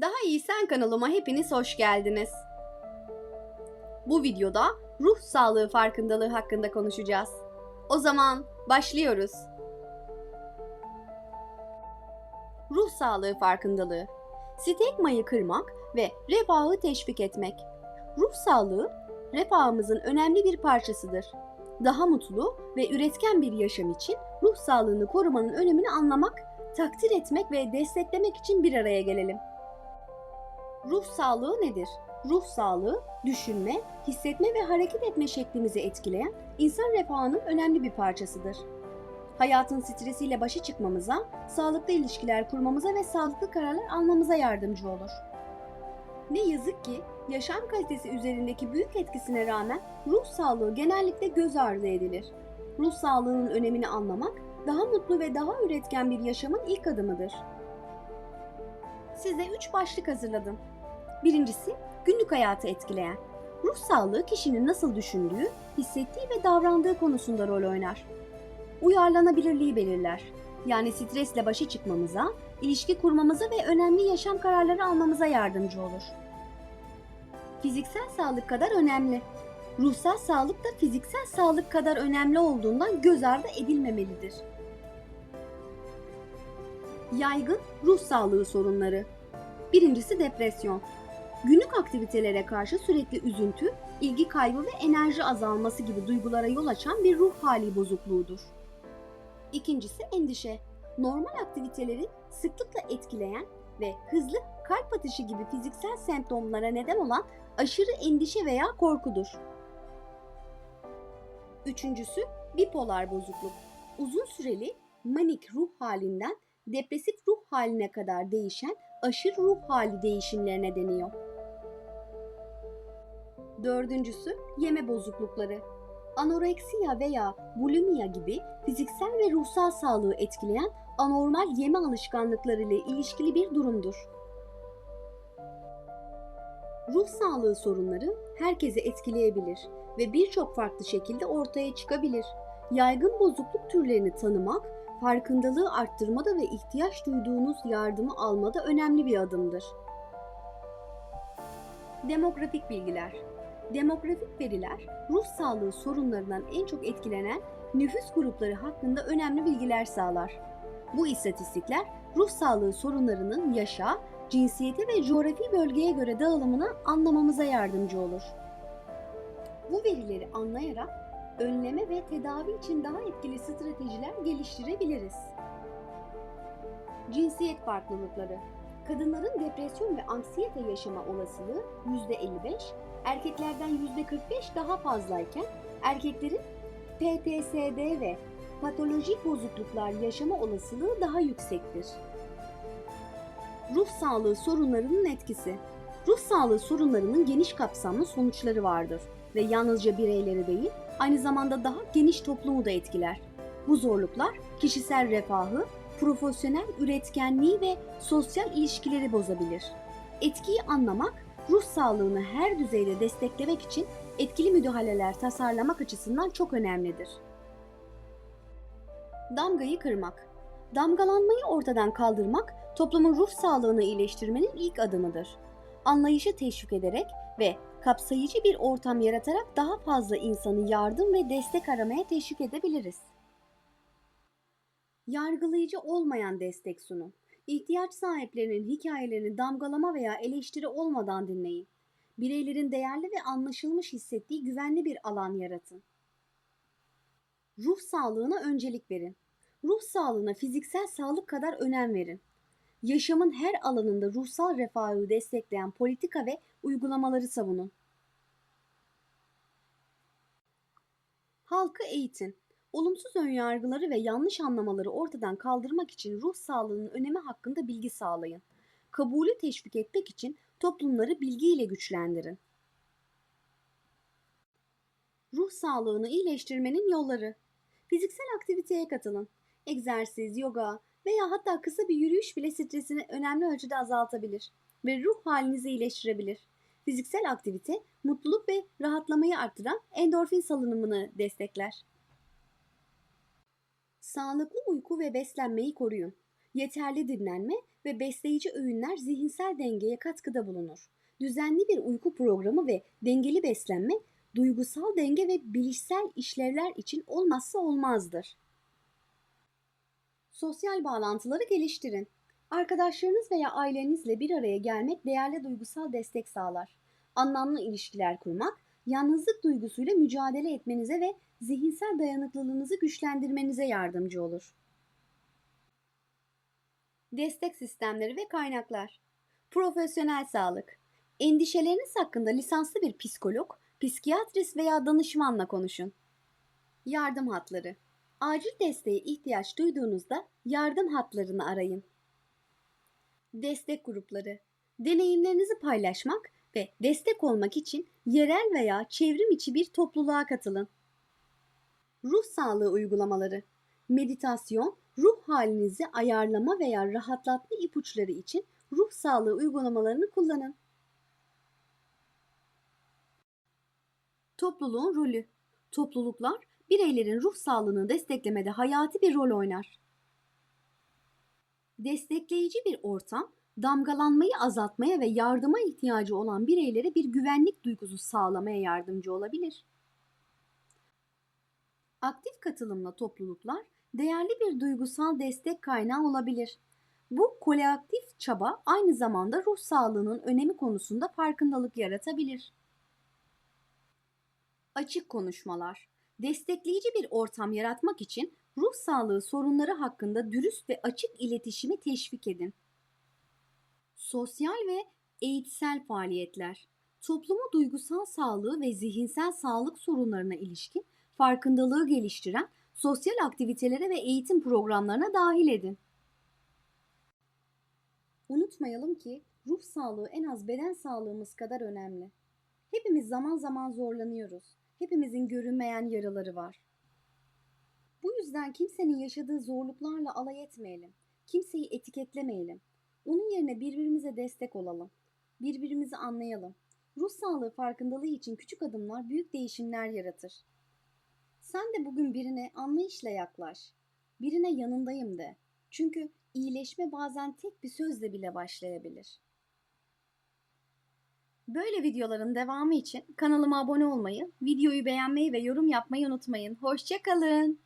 Daha iyi sen kanalıma hepiniz hoş geldiniz. Bu videoda ruh sağlığı farkındalığı hakkında konuşacağız. O zaman başlıyoruz. Ruh sağlığı farkındalığı. Stigmayı kırmak ve refahı teşvik etmek. Ruh sağlığı refahımızın önemli bir parçasıdır. Daha mutlu ve üretken bir yaşam için ruh sağlığını korumanın önemini anlamak, takdir etmek ve desteklemek için bir araya gelelim. Ruh sağlığı nedir? Ruh sağlığı, düşünme, hissetme ve hareket etme şeklimizi etkileyen insan refahının önemli bir parçasıdır. Hayatın stresiyle başa çıkmamıza, sağlıklı ilişkiler kurmamıza ve sağlıklı kararlar almamıza yardımcı olur. Ne yazık ki yaşam kalitesi üzerindeki büyük etkisine rağmen ruh sağlığı genellikle göz ardı edilir. Ruh sağlığının önemini anlamak, daha mutlu ve daha üretken bir yaşamın ilk adımıdır. Size üç başlık hazırladım. Birincisi, günlük hayatı etkileyen. Ruh sağlığı kişinin nasıl düşündüğü, hissettiği ve davrandığı konusunda rol oynar. Uyarlanabilirliği belirler. Yani stresle başa çıkmamıza, ilişki kurmamıza ve önemli yaşam kararları almamıza yardımcı olur. Fiziksel sağlık kadar önemli. Ruhsal sağlık da fiziksel sağlık kadar önemli olduğundan göz ardı edilmemelidir. Yaygın ruh sağlığı sorunları. Birincisi depresyon. Günlük aktivitelere karşı sürekli üzüntü, ilgi kaybı ve enerji azalması gibi duygulara yol açan bir ruh hali bozukluğudur. İkincisi endişe. Normal aktiviteleri sıklıkla etkileyen ve hızlı kalp atışı gibi fiziksel semptomlara neden olan aşırı endişe veya korkudur. Üçüncüsü bipolar bozukluk. Uzun süreli manik ruh halinden depresif ruh haline kadar değişen aşırı ruh hali değişimlerine deniyor. Dördüncüsü yeme bozuklukları. Anoreksiya veya bulimia gibi fiziksel ve ruhsal sağlığı etkileyen anormal yeme alışkanlıkları ile ilişkili bir durumdur. Ruh sağlığı sorunları herkesi etkileyebilir ve birçok farklı şekilde ortaya çıkabilir. Yaygın bozukluk türlerini tanımak, farkındalığı arttırmada ve ihtiyaç duyduğunuz yardımı almada önemli bir adımdır. Demografik bilgiler Demografik veriler, ruh sağlığı sorunlarından en çok etkilenen nüfus grupları hakkında önemli bilgiler sağlar. Bu istatistikler ruh sağlığı sorunlarının yaşa, cinsiyete ve coğrafi bölgeye göre dağılımını anlamamıza yardımcı olur. Bu verileri anlayarak önleme ve tedavi için daha etkili stratejiler geliştirebiliriz. Cinsiyet farklılıkları Kadınların depresyon ve anksiyete yaşama olasılığı %55, erkeklerden %45 daha fazlayken erkeklerin PTSD ve patolojik bozukluklar yaşama olasılığı daha yüksektir. Ruh sağlığı sorunlarının etkisi Ruh sağlığı sorunlarının geniş kapsamlı sonuçları vardır ve yalnızca bireyleri değil, aynı zamanda daha geniş toplumu da etkiler. Bu zorluklar kişisel refahı, profesyonel üretkenliği ve sosyal ilişkileri bozabilir. Etkiyi anlamak, ruh sağlığını her düzeyde desteklemek için etkili müdahaleler tasarlamak açısından çok önemlidir. Damgayı kırmak Damgalanmayı ortadan kaldırmak, toplumun ruh sağlığını iyileştirmenin ilk adımıdır. Anlayışı teşvik ederek ve kapsayıcı bir ortam yaratarak daha fazla insanı yardım ve destek aramaya teşvik edebiliriz. Yargılayıcı olmayan destek sunun. İhtiyaç sahiplerinin hikayelerini damgalama veya eleştiri olmadan dinleyin. Bireylerin değerli ve anlaşılmış hissettiği güvenli bir alan yaratın. Ruh sağlığına öncelik verin. Ruh sağlığına fiziksel sağlık kadar önem verin. Yaşamın her alanında ruhsal refahı destekleyen politika ve uygulamaları savunun. Halkı eğitin. Olumsuz önyargıları ve yanlış anlamaları ortadan kaldırmak için ruh sağlığının önemi hakkında bilgi sağlayın. Kabulü teşvik etmek için toplumları bilgiyle güçlendirin. Ruh sağlığını iyileştirmenin yolları. Fiziksel aktiviteye katılın. Egzersiz, yoga veya hatta kısa bir yürüyüş bile stresini önemli ölçüde azaltabilir ve ruh halinizi iyileştirebilir. Fiziksel aktivite mutluluk ve rahatlamayı artıran endorfin salınımını destekler. Sağlıklı uyku ve beslenmeyi koruyun. Yeterli dinlenme ve besleyici öğünler zihinsel dengeye katkıda bulunur. Düzenli bir uyku programı ve dengeli beslenme duygusal denge ve bilişsel işlevler için olmazsa olmazdır. Sosyal bağlantıları geliştirin. Arkadaşlarınız veya ailenizle bir araya gelmek değerli duygusal destek sağlar. Anlamlı ilişkiler kurmak, yalnızlık duygusuyla mücadele etmenize ve zihinsel dayanıklılığınızı güçlendirmenize yardımcı olur. Destek sistemleri ve kaynaklar. Profesyonel sağlık. Endişeleriniz hakkında lisanslı bir psikolog, psikiyatrist veya danışmanla konuşun. Yardım hatları. Acil desteğe ihtiyaç duyduğunuzda yardım hatlarını arayın. Destek grupları. Deneyimlerinizi paylaşmak ve destek olmak için yerel veya çevrim içi bir topluluğa katılın. Ruh sağlığı uygulamaları. Meditasyon, ruh halinizi ayarlama veya rahatlatma ipuçları için ruh sağlığı uygulamalarını kullanın. Topluluğun rolü. Topluluklar bireylerin ruh sağlığını desteklemede hayati bir rol oynar. Destekleyici bir ortam, damgalanmayı azaltmaya ve yardıma ihtiyacı olan bireylere bir güvenlik duygusu sağlamaya yardımcı olabilir. Aktif katılımla topluluklar değerli bir duygusal destek kaynağı olabilir. Bu kolektif çaba aynı zamanda ruh sağlığının önemi konusunda farkındalık yaratabilir. Açık konuşmalar. Destekleyici bir ortam yaratmak için ruh sağlığı sorunları hakkında dürüst ve açık iletişimi teşvik edin. Sosyal ve eğitsel faaliyetler. Toplumu duygusal sağlığı ve zihinsel sağlık sorunlarına ilişkin farkındalığı geliştiren sosyal aktivitelere ve eğitim programlarına dahil edin. Unutmayalım ki ruh sağlığı en az beden sağlığımız kadar önemli. Hepimiz zaman zaman zorlanıyoruz. Hepimizin görünmeyen yaraları var. Bu yüzden kimsenin yaşadığı zorluklarla alay etmeyelim. Kimseyi etiketlemeyelim. Onun yerine birbirimize destek olalım. Birbirimizi anlayalım. Ruh sağlığı farkındalığı için küçük adımlar büyük değişimler yaratır. Sen de bugün birine anlayışla yaklaş. Birine yanındayım de. Çünkü iyileşme bazen tek bir sözle bile başlayabilir. Böyle videoların devamı için kanalıma abone olmayı, videoyu beğenmeyi ve yorum yapmayı unutmayın. Hoşçakalın.